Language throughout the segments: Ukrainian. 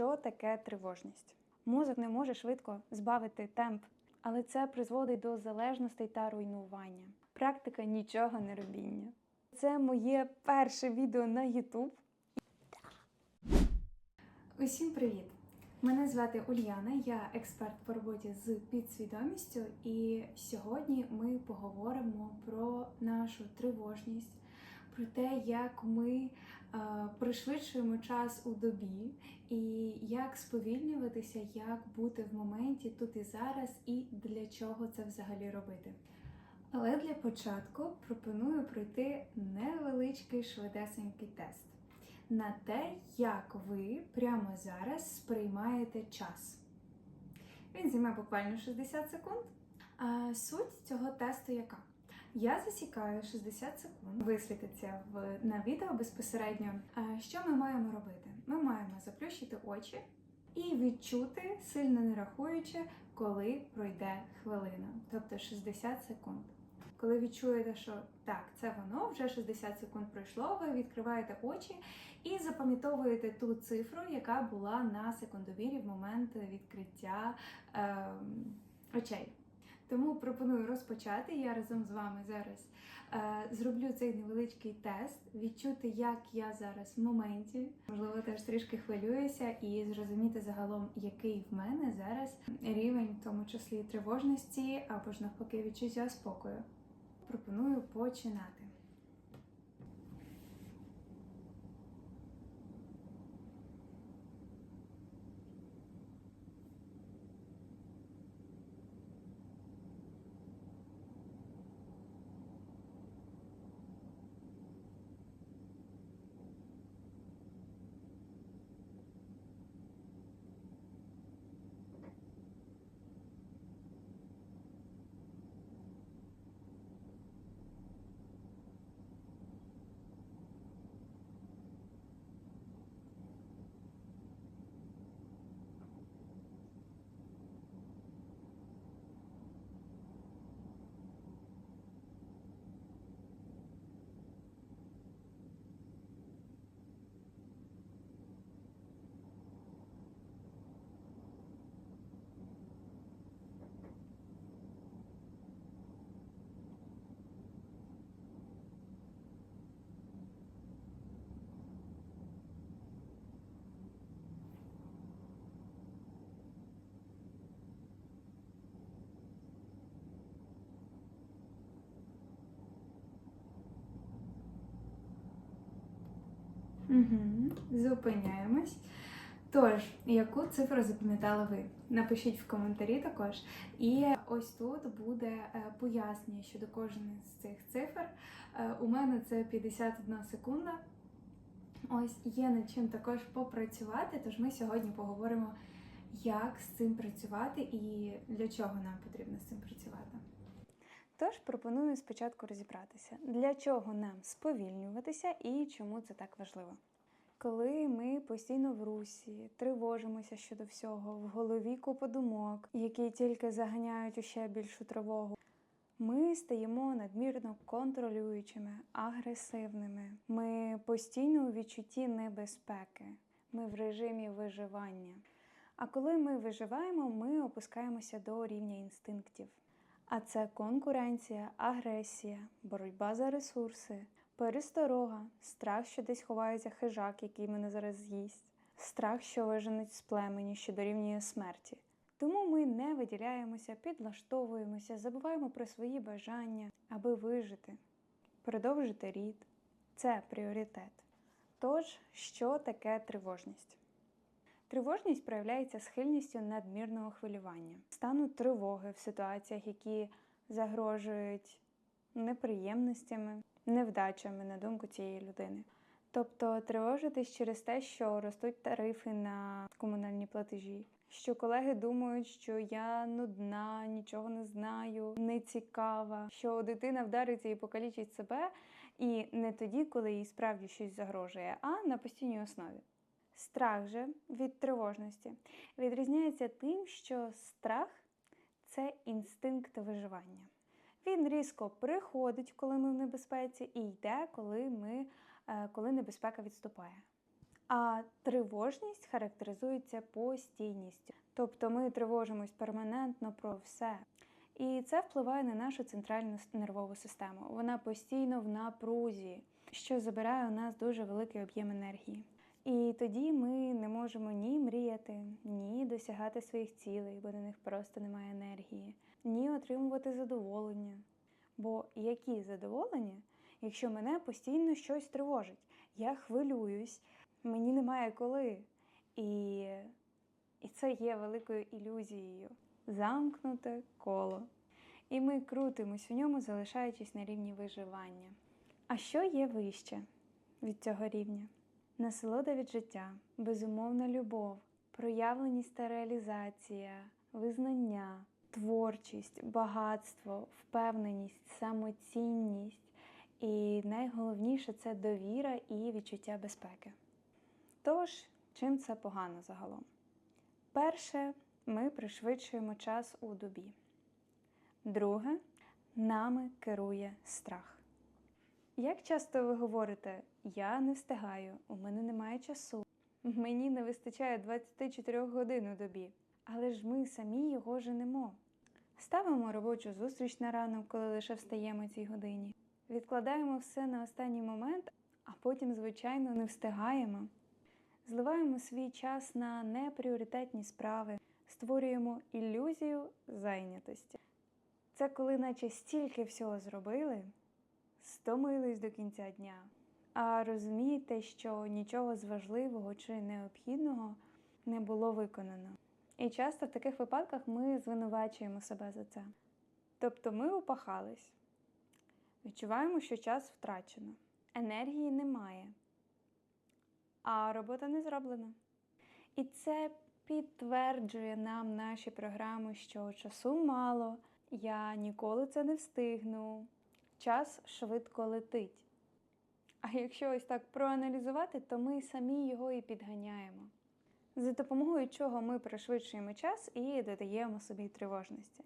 що таке тривожність. Мозок не може швидко збавити темп, але це призводить до залежностей та руйнування. Практика нічого не робіння. Це моє перше відео на YouTube. Усім привіт! Мене звати Ульяна, я експерт по роботі з підсвідомістю, і сьогодні ми поговоримо про нашу тривожність, про те, як ми е, пришвидшуємо час у добі, і як сповільнюватися, як бути в моменті тут і зараз, і для чого це взагалі робити. Але для початку пропоную пройти невеличкий швидесенький тест на те, як ви прямо зараз сприймаєте час. Він займе буквально 60 секунд. А суть цього тесту яка? Я засікаю 60 секунд, висвітиться в, на відео безпосередньо. А що ми маємо робити? Ми маємо заплющити очі і відчути, сильно не рахуючи, коли пройде хвилина, тобто 60 секунд. Коли відчуєте, що так, це воно, вже 60 секунд пройшло, ви відкриваєте очі і запам'ятовуєте ту цифру, яка була на секундомірі в момент відкриття е, очей. Тому пропоную розпочати. Я разом з вами зараз е, зроблю цей невеличкий тест, відчути, як я зараз в моменті, можливо, теж трішки хвилююся, і зрозуміти загалом, який в мене зараз рівень, в тому числі тривожності або ж навпаки відчуття спокою. Пропоную починати. Угу. Зупиняємось. Тож, яку цифру запам'ятали ви? Напишіть в коментарі також. І ось тут буде е, пояснення щодо кожної з цих цифр. Е, У мене це 51 секунда. Ось є над чим також попрацювати. Тож ми сьогодні поговоримо, як з цим працювати і для чого нам потрібно з цим працювати. Тож пропоную спочатку розібратися, для чого нам сповільнюватися і чому це так важливо. Коли ми постійно в русі, тривожимося щодо всього, в голові купа думок, які тільки заганяють у ще більшу тривогу, ми стаємо надмірно контролюючими, агресивними. Ми постійно у відчутті небезпеки, ми в режимі виживання. А коли ми виживаємо, ми опускаємося до рівня інстинктів. А це конкуренція, агресія, боротьба за ресурси, пересторога, страх, що десь ховається хижак, який мене зараз з'їсть, страх, що виженуть з племені, що дорівнює смерті. Тому ми не виділяємося, підлаштовуємося, забуваємо про свої бажання, аби вижити, продовжити рід. Це пріоритет. Тож, що таке тривожність? Тривожність проявляється схильністю надмірного хвилювання, стану тривоги в ситуаціях, які загрожують неприємностями, невдачами на думку цієї людини. Тобто тривожитись через те, що ростуть тарифи на комунальні платежі, що колеги думають, що я нудна, нічого не знаю, не цікава, що дитина вдариться і покалічить себе, і не тоді, коли їй справді щось загрожує, а на постійній основі. Страх же від тривожності відрізняється тим, що страх це інстинкт виживання. Він різко приходить, коли ми в небезпеці, і йде, коли, ми, е, коли небезпека відступає. А тривожність характеризується постійністю. Тобто ми тривожимось перманентно про все. І це впливає на нашу центральну нервову систему. Вона постійно в напрузі, що забирає у нас дуже великий об'єм енергії. І тоді ми не можемо ні мріяти, ні досягати своїх цілей, бо на них просто немає енергії, ні отримувати задоволення. Бо які задоволення, якщо мене постійно щось тривожить? Я хвилююсь, мені немає коли. І, і це є великою ілюзією. Замкнуте коло. І ми крутимось в ньому, залишаючись на рівні виживання. А що є вище від цього рівня? Насолода від життя, безумовна любов, проявленість та реалізація, визнання, творчість, багатство, впевненість, самоцінність. І найголовніше це довіра і відчуття безпеки. Тож, чим це погано загалом? Перше, ми пришвидшуємо час у добі. Друге, нами керує страх. Як часто ви говорите, я не встигаю, у мене немає часу, мені не вистачає 24 годин у добі, але ж ми самі його женемо. Ставимо робочу зустріч на ранок, коли лише встаємо цій годині. Відкладаємо все на останній момент, а потім, звичайно, не встигаємо. Зливаємо свій час на непріоритетні справи, створюємо ілюзію зайнятості. Це коли наче стільки всього зробили, стомились до кінця дня, а розумієте, що нічого з важливого чи необхідного не було виконано. І часто в таких випадках ми звинувачуємо себе за це. Тобто ми упахались, відчуваємо, що час втрачено, енергії немає, а робота не зроблена. І це підтверджує нам наші програми, що часу мало, я ніколи це не встигну, час швидко летить. А якщо ось так проаналізувати, то ми самі його і підганяємо. За допомогою чого ми пришвидшуємо час і додаємо собі тривожності.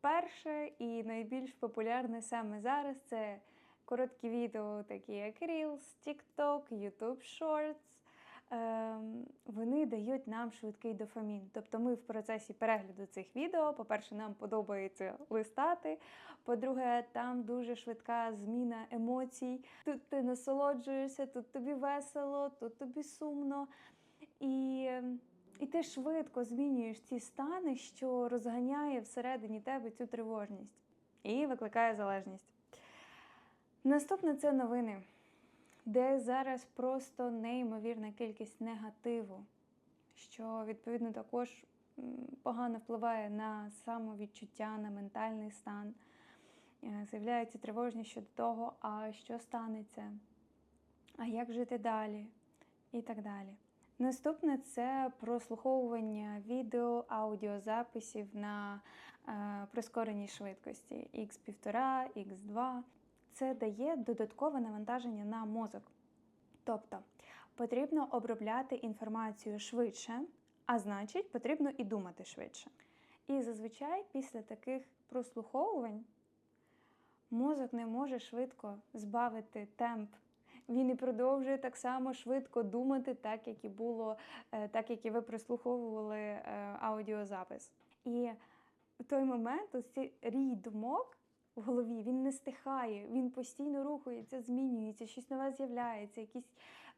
Перше і найбільш популярне саме зараз це короткі відео, такі як Reels, TikTok, YouTube Shorts. Ем, Вони дають нам швидкий дофамін. Тобто ми в процесі перегляду цих відео, по-перше, нам подобається листати. По-друге, там дуже швидка зміна емоцій. Тут ти насолоджуєшся, тут тобі весело, тут тобі сумно. І, і ти швидко змінюєш ці стани, що розганяє всередині тебе цю тривожність і викликає залежність. Наступне це новини, де зараз просто неймовірна кількість негативу, що відповідно також погано впливає на самовідчуття, на ментальний стан. Е, З'являється тривожність щодо того, а що станеться, а як жити далі, і так далі. Наступне це прослуховування відео, аудіозаписів на е, прискореній швидкості X1,5, X2. Це дає додаткове навантаження на мозок. Тобто потрібно обробляти інформацію швидше, а значить, потрібно і думати швидше. І зазвичай після таких прослуховувань мозок не може швидко збавити темп. Він і продовжує так само швидко думати, так як і було, е, так як і ви прослуховували е, аудіозапис. І в той момент ось цей рій думок в голові він не стихає, він постійно рухається, змінюється, щось нове з'являється, якісь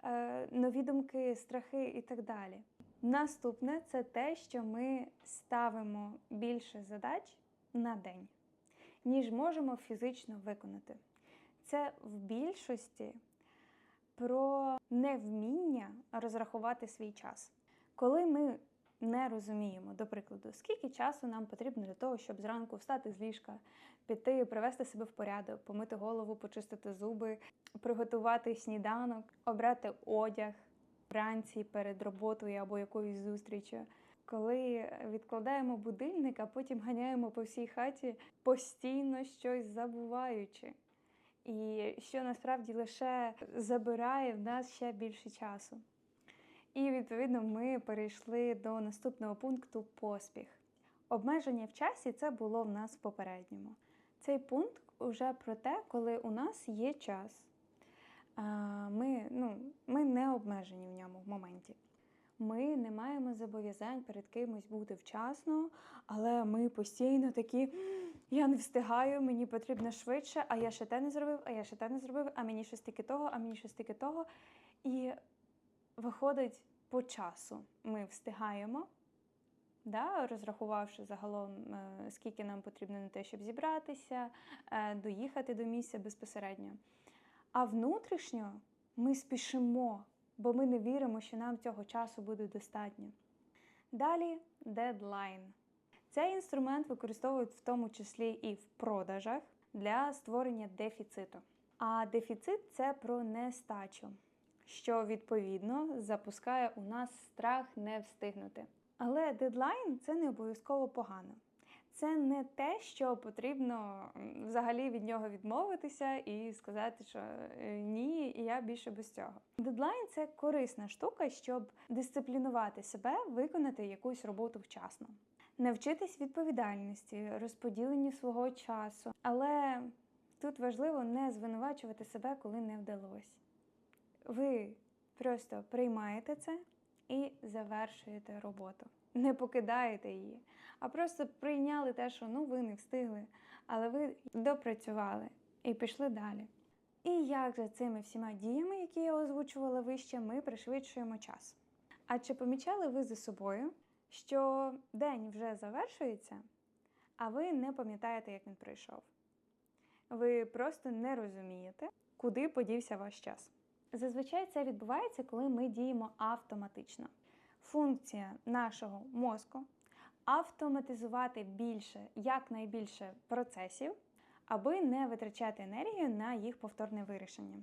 е, нові думки, страхи і так далі. Наступне це те, що ми ставимо більше задач на день, ніж можемо фізично виконати. Це в більшості про невміння розрахувати свій час. Коли ми не розуміємо, до прикладу, скільки часу нам потрібно для того, щоб зранку встати з ліжка, піти, привести себе в порядок, помити голову, почистити зуби, приготувати сніданок, обрати одяг вранці перед роботою або якоюсь зустрічю. Коли відкладаємо будильник, а потім ганяємо по всій хаті, постійно щось забуваючи. І що насправді лише забирає в нас ще більше часу. І відповідно ми перейшли до наступного пункту поспіх. Обмеження в часі це було в нас в попередньому. Цей пункт вже про те, коли у нас є час. Ми, ну, ми не обмежені в ньому. в моменті. Ми не маємо зобов'язань перед кимось бути вчасно, але ми постійно такі: «М, я не встигаю, мені потрібно швидше, а я ще те не зробив, а я ще те не зробив, а мені щось таки того, а мені щось таки того. І виходить по часу. Ми встигаємо, да, розрахувавши загалом, е, скільки нам потрібно на те, щоб зібратися, е, доїхати до місця безпосередньо. А внутрішньо ми спішимо, бо ми не віримо, що нам цього часу буде достатньо. Далі дедлайн. Цей інструмент використовують в тому числі і в продажах для створення дефіциту. А дефіцит це про нестачу, що відповідно запускає у нас страх не встигнути. Але дедлайн це не обов'язково погано. Це не те, що потрібно взагалі від нього відмовитися і сказати, що е, ні, я більше без цього. Дедлайн це корисна штука, щоб дисциплінувати себе, виконати якусь роботу вчасно. Навчитись відповідальності, розподіленню свого часу. Але тут важливо не звинувачувати себе, коли не вдалося. Ви просто приймаєте це і завершуєте роботу. Не покидаєте її, а просто прийняли те, що ну ви не встигли, але ви допрацювали і пішли далі. І як же цими всіма діями, які я озвучувала вище, ми пришвидшуємо час. А чи помічали ви за собою, що день вже завершується, а ви не пам'ятаєте, як він пройшов? Ви просто не розумієте, куди подівся ваш час. Зазвичай це відбувається, коли ми діємо автоматично. Функція нашого мозку автоматизувати більше, якнайбільше процесів, аби не витрачати енергію на їх повторне вирішення.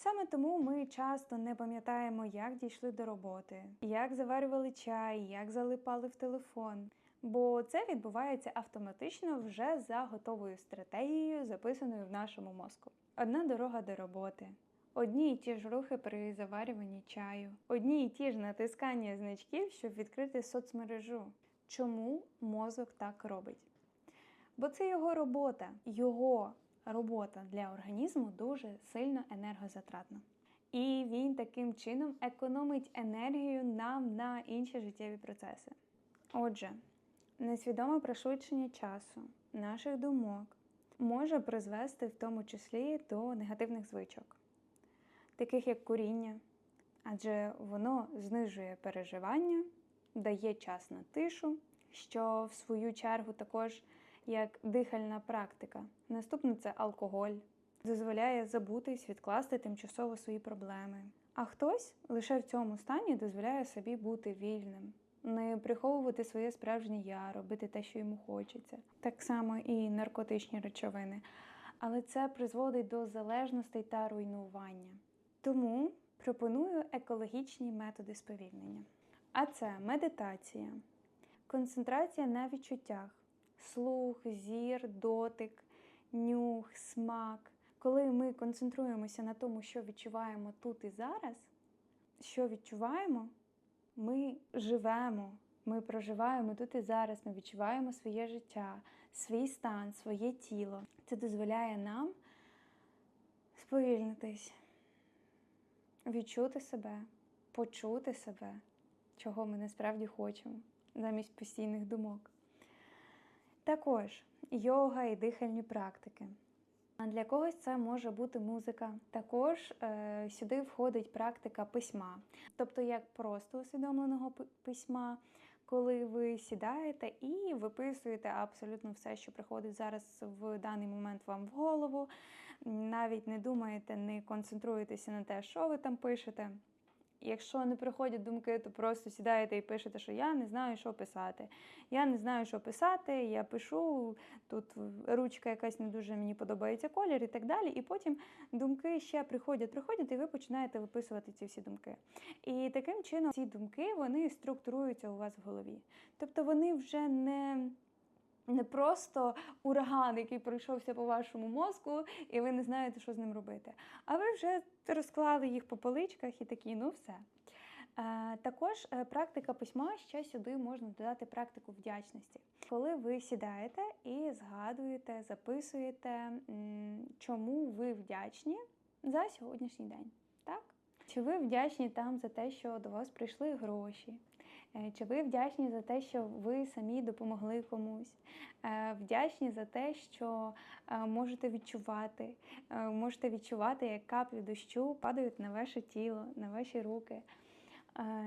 Саме тому ми часто не пам'ятаємо, як дійшли до роботи, як заварювали чай, як залипали в телефон. Бо це відбувається автоматично вже за готовою стратегією, записаною в нашому мозку. Одна дорога до роботи, одні й ті ж рухи при заварюванні чаю, одні й ті ж натискання значків, щоб відкрити соцмережу. Чому мозок так робить? Бо це його робота. Його робота для організму дуже сильно енергозатратна. І він таким чином економить енергію нам на інші життєві процеси. Отже, несвідоме пришвидшення часу, наших думок може призвести в тому числі до негативних звичок, таких як куріння, адже воно знижує переживання, дає час на тишу, що в свою чергу також як дихальна практика. Наступне це алкоголь, дозволяє забутись, відкласти тимчасово свої проблеми. А хтось лише в цьому стані дозволяє собі бути вільним, не приховувати своє справжнє я, робити те, що йому хочеться. Так само і наркотичні речовини. Але це призводить до залежностей та руйнування. Тому пропоную екологічні методи сповільнення. А це медитація, концентрація на відчуттях, слух, зір, дотик, нюх, смак. Коли ми концентруємося на тому, що відчуваємо тут і зараз, що відчуваємо, ми живемо, ми проживаємо тут і зараз, ми відчуваємо своє життя, свій стан, своє тіло. Це дозволяє нам сповільнитись, відчути себе, почути себе, чого ми насправді хочемо, замість постійних думок. Також йога і дихальні практики. А для когось це може бути музика. Також е, сюди входить практика письма, тобто як просто усвідомленого письма, коли ви сідаєте і виписуєте абсолютно все, що приходить зараз в даний момент вам в голову. Навіть не думаєте, не концентруєтеся на те, що ви там пишете. Якщо не приходять думки, то просто сідаєте і пишете, що я не знаю, що писати. Я не знаю, що писати, я пишу, тут ручка якась не дуже мені подобається колір і так далі. І потім думки ще приходять, приходять, і ви починаєте виписувати ці всі думки. І таким чином ці думки вони структуруються у вас в голові. Тобто вони вже не. Не просто ураган, який пройшовся по вашому мозку, і ви не знаєте, що з ним робити. А ви вже розклали їх по поличках і такі, ну все. Е, Також е, практика письма ще сюди можна додати практику вдячності. Коли ви сідаєте і згадуєте, записуєте, чому ви вдячні за сьогоднішній день. Так? Чи ви вдячні там за те, що до вас прийшли гроші? Е, Чи ви вдячні за те, що ви самі допомогли комусь? Е, Вдячні за те, що е, можете відчувати, можете відчувати, як каплі дощу падають на ваше тіло, на ваші руки,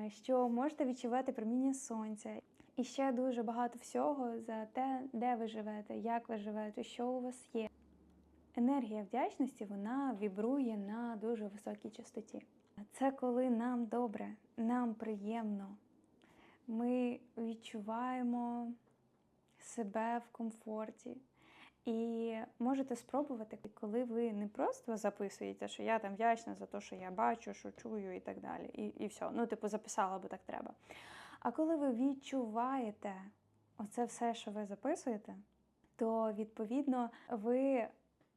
що можете відчувати проміння сонця. І ще дуже багато всього за те, де ви живете, як ви живете, що у вас є. Енергія вдячності вона вібрує на дуже високій частоті. Це коли нам добре, нам приємно. Ми відчуваємо себе в комфорті. І можете спробувати, коли ви не просто записуєте, що я там вдячна за те, що я бачу, що чую і так далі. І, і все. Ну, типу, записала, бо так треба. А коли ви відчуваєте оце все, що ви записуєте, то відповідно ви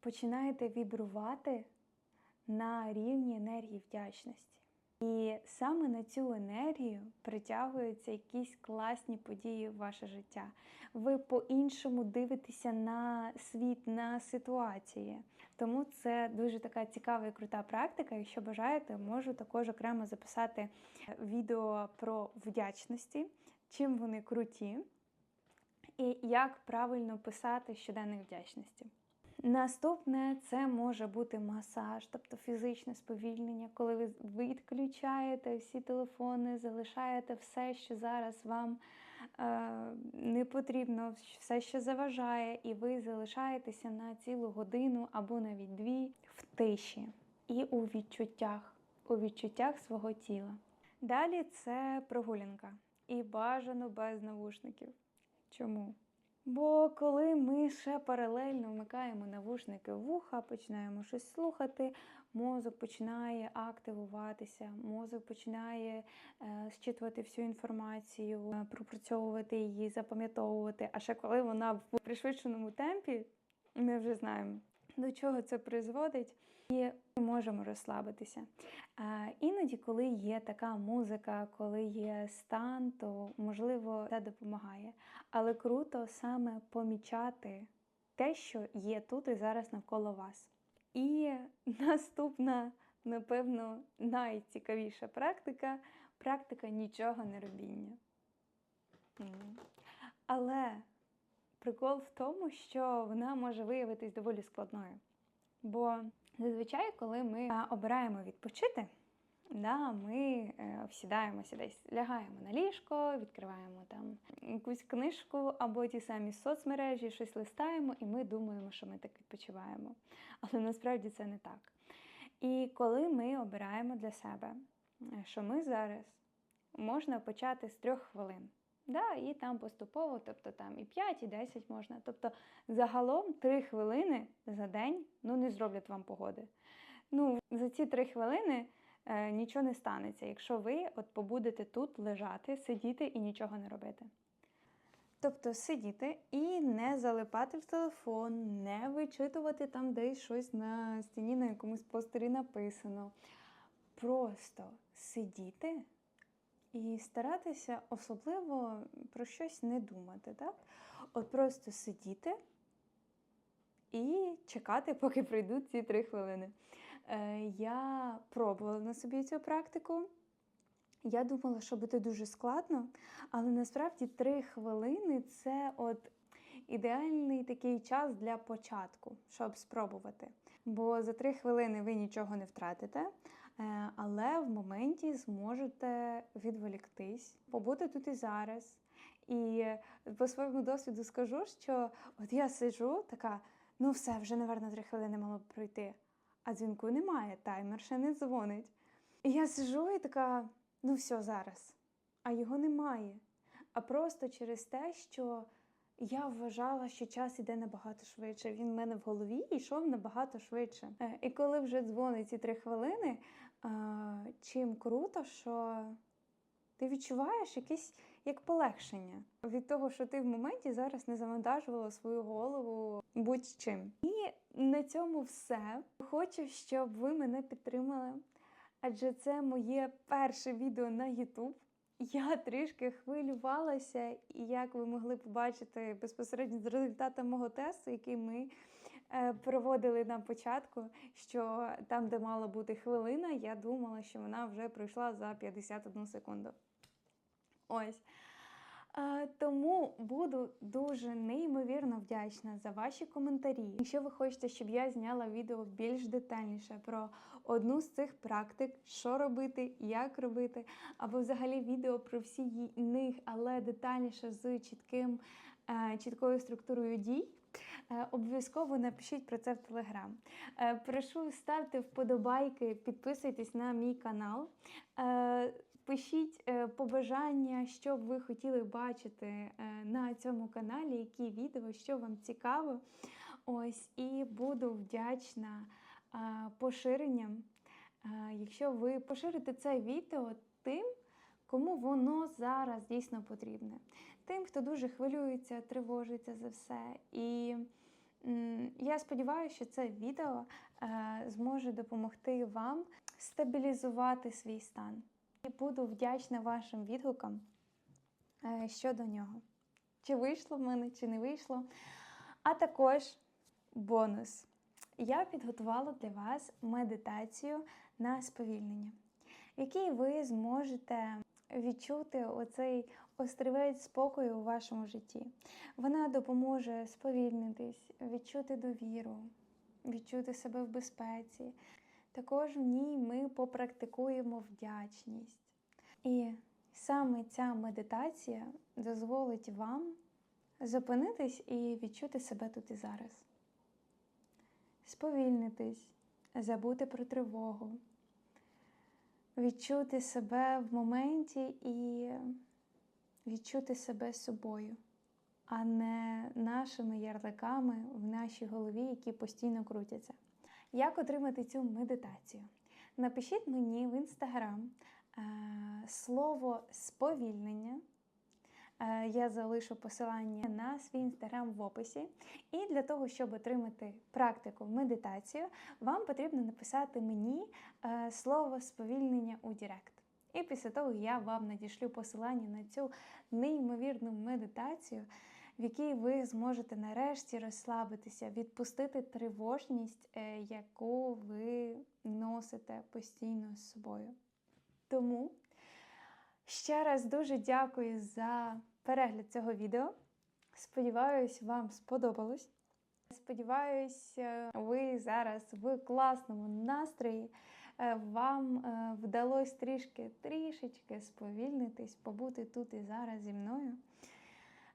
починаєте вібрувати на рівні енергії вдячності. І саме на цю енергію притягуються якісь класні події в ваше життя. Ви по-іншому дивитеся на світ, на ситуації. Тому це дуже така цікава і крута практика. Якщо бажаєте, можу також окремо записати відео про вдячності, чим вони круті, і як правильно писати щоденник вдячності. Наступне це може бути масаж, тобто фізичне сповільнення, коли ви відключаєте всі телефони, залишаєте все, що зараз вам е, не потрібно, все, що заважає, і ви залишаєтеся на цілу годину або навіть дві в тиші і у відчуттях, у відчуттях свого тіла. Далі це прогулянка і бажано без навушників. Чому? Бо коли ми ще паралельно вмикаємо навушники вуха, починаємо щось слухати, мозок починає активуватися, мозок починає е, зчитувати всю інформацію, е, пропрацьовувати її, запам'ятовувати. А ще коли вона в пришвидшеному темпі, ми вже знаємо, до чого це призводить. І ми можемо розслабитися. А, іноді, коли є така музика, коли є стан, то можливо це допомагає. Але круто саме помічати те, що є тут і зараз навколо вас. І наступна, напевно, найцікавіша практика практика нічого не робіння. Але прикол в тому, що вона може виявитись доволі складною. Бо зазвичай, коли ми обираємо відпочити, да, ми е, всідаємося десь, лягаємо на ліжко, відкриваємо там якусь книжку або ті самі соцмережі, щось листаємо, і ми думаємо, що ми так відпочиваємо. Але насправді це не так. І коли ми обираємо для себе, е, що ми зараз можна почати з трьох хвилин. Да, і там поступово, тобто там і 5, і 10 можна. Тобто загалом 3 хвилини за день ну, не зроблять вам погоди. Ну, за ці 3 хвилини е, нічого не станеться, якщо ви от побудете тут лежати, сидіти і нічого не робити. Тобто сидіти і не залипати в телефон, не вичитувати там десь щось на стіні на якомусь постері написано. Просто сидіти і старатися особливо про щось не думати, так? От просто сидіти і чекати, поки пройдуть ці три хвилини. Е, я пробувала на собі цю практику. Я думала, що буде дуже складно, але насправді три хвилини це от ідеальний такий час для початку, щоб спробувати. Бо за три хвилини ви нічого не втратите, але в моменті зможете відволіктись, побути тут і зараз. І по своєму досвіду скажу, що от я сиджу така, ну все, вже, напевно, три хвилини мало б пройти. А дзвінку немає, таймер ще не дзвонить. І я сиджу і така, ну все зараз. А його немає. А просто через те, що я вважала, що час іде набагато швидше. Він в мене в голові йшов набагато швидше. Е, І коли вже дзвонить ці три хвилини, чим круто, що ти відчуваєш якесь як полегшення від того, що ти в моменті зараз не завантажувала свою голову будь-чим. І на цьому все. Хочу, щоб ви мене підтримали, адже це моє перше відео на YouTube. Я трішки хвилювалася, і як ви могли побачити безпосередньо з результатом мого тесту, який ми проводили на початку, що там, де мала бути хвилина, я думала, що вона вже пройшла за 51 секунду. Ось. Е, Тому буду дуже неймовірно вдячна за ваші коментарі. Якщо ви хочете, щоб я зняла відео більш детальніше про одну з цих практик, що робити, як робити, або взагалі відео про всі них, але детальніше з чітким, е, чіткою структурою дій. Е, Обов'язково напишіть про це в Телеграм. Е, Прошу ставте вподобайки, підписуйтесь на мій канал. Е, Пишіть побажання, що б ви хотіли бачити на цьому каналі, які відео, що вам цікаво. Ось, і буду вдячна поширенням, якщо ви поширите це відео тим, кому воно зараз дійсно потрібне. Тим, хто дуже хвилюється, тривожиться за все. І я сподіваюся, що це відео е, зможе допомогти вам стабілізувати свій стан. І буду вдячна вашим відгукам е, щодо нього. Чи вийшло в мене, чи не вийшло. А також бонус. Я підготувала для вас медитацію на сповільнення, в якій ви зможете відчути оцей острівець спокою у вашому житті. Вона допоможе сповільнитись, відчути довіру, відчути себе в безпеці. Також в ній ми попрактикуємо вдячність. І саме ця медитація дозволить вам зупинитись і відчути себе тут і зараз. Сповільнитись, забути про тривогу, відчути себе в моменті і відчути себе собою, а не нашими ярликами в нашій голові, які постійно крутяться. Як отримати цю медитацію? Напишіть мені в інстаграм е, слово сповільнення. Е, Я залишу посилання на свій інстаграм в описі. І для того, щоб отримати практику медитацію, вам потрібно написати мені е, слово сповільнення у Директ. І після того я вам надішлю посилання на цю неймовірну медитацію, в якій ви зможете нарешті розслабитися, відпустити тривожність, е, яку ви носите постійно з собою. Тому ще раз дуже дякую за перегляд цього відео. Сподіваюсь, вам сподобалось. Сподіваюсь, е, ви зараз в класному настрої. Е, Вам е, вдалося трішки трішечки сповільнитись, побути тут і зараз зі мною.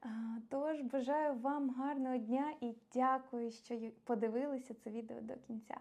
Е, Тож бажаю вам гарного дня і дякую, що подивилися це відео до кінця.